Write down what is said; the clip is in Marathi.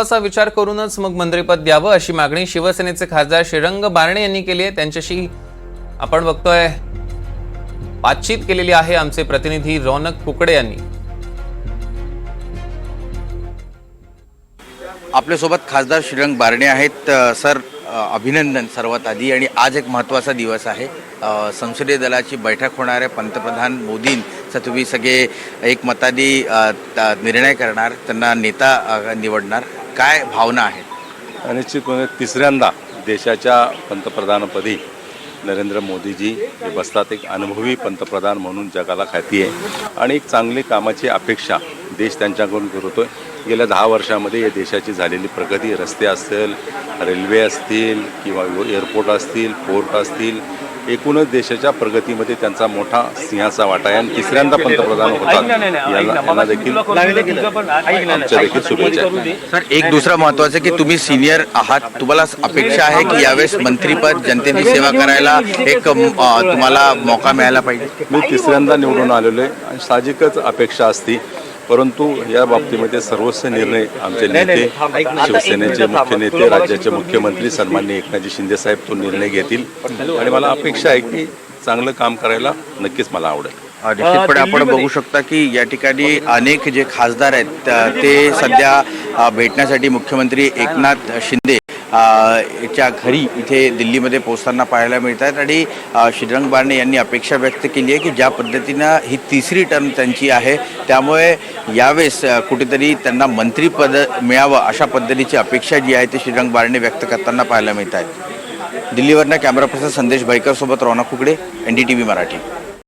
असा विचार करूनच मग मंत्रिपद द्यावं अशी मागणी शिवसेनेचे खासदार श्रीरंग बारणे यांनी केली आहे. त्यांच्याशी आपण बघतोय. बातचीत केलेली आहे आमचे प्रतिनिधी रौनक कुकडे यांनी. आपल्यासोबत खासदार श्रीरंग बारणे आहेत. सर अभिनंदन सर्वात आधी आणि आज एक महत्त्वाचा दिवस आहे. संसदीय दलाची बैठक होणार आहे. पंतप्रधान मोदीं तुम्ही सगळे एक मताने निर्णय करणार त्यांना नेता निवडणार. काय भावना आहेत? निश्चितपणे तिसऱ्यांदा देशाच्या पंतप्रधानपदी नरेंद्र मोदीजी हे बसतात. एक अनुभवी पंतप्रधान म्हणून जगाला ख्याती आहे. आणि एक चांगली कामाची अपेक्षा देश त्यांच्याकडून करतोय. गेल्या दहा वर्षामध्ये या देशाची झालेली प्रगती रस्ते असेल रेल्वे असतील किंवा एअरपोर्ट असतील पोर्ट असतील एकूणच देशाच्या प्रगतीमध्ये त्यांचा मोठा सिंहाचा वाटा आहे. आणि तिसऱ्यांदा पंतप्रधान होतात. देखील आमच्या देखील शुभेच्छा. सर एक दुसरा महत्वाचं की तुम्ही सिनियर आहात. तुम्हाला अपेक्षा आहे की यावेळेस मंत्रीपद जनतेची सेवा करायला एक तुम्हाला मौका मिळायला पाहिजे? मी तिसऱ्यांदा निवडून आलेलो आहे. आणि साहजिकच अपेक्षा असती. परंतु या बाबतीमध्ये सर्वस्व निर्णय आमचे नेते शिवसेनेचे मुख्य नेते राज्याचे मुख्यमंत्री सन्माननीय एकनाथजी शिंदे साहेब तो निर्णय घेतील. आणि मला अपेक्षा आहे की चांगलं काम करायला नक्कीच मला आवडेल. निश्चितपणे आपण बघू शकता की या ठिकाणी अनेक जे खासदार आहेत ते सध्या भेटण्यासाठी मुख्यमंत्री एकनाथ शिंदे च्या घरी इथे दिल्लीमध्ये पोहोचताना पाहायला मिळत आहेत आणि श्रीरंग बारणे यांनी अपेक्षा व्यक्त केली आहे की ज्या पद्धतीनं ही तिसरी टर्म त्यांची आहे त्यामुळे यावेळेस कुठेतरी त्यांना मंत्रीपद मिळावं अशा पद्धतीची अपेक्षा जी आहे ती श्रीरंग बारणे व्यक्त करताना पाहायला मिळत आहेत दिल्लीवरनं कॅमेरा पर्सन संदेश भाईकर सोबत Raunak Kukde N D T V Marathi.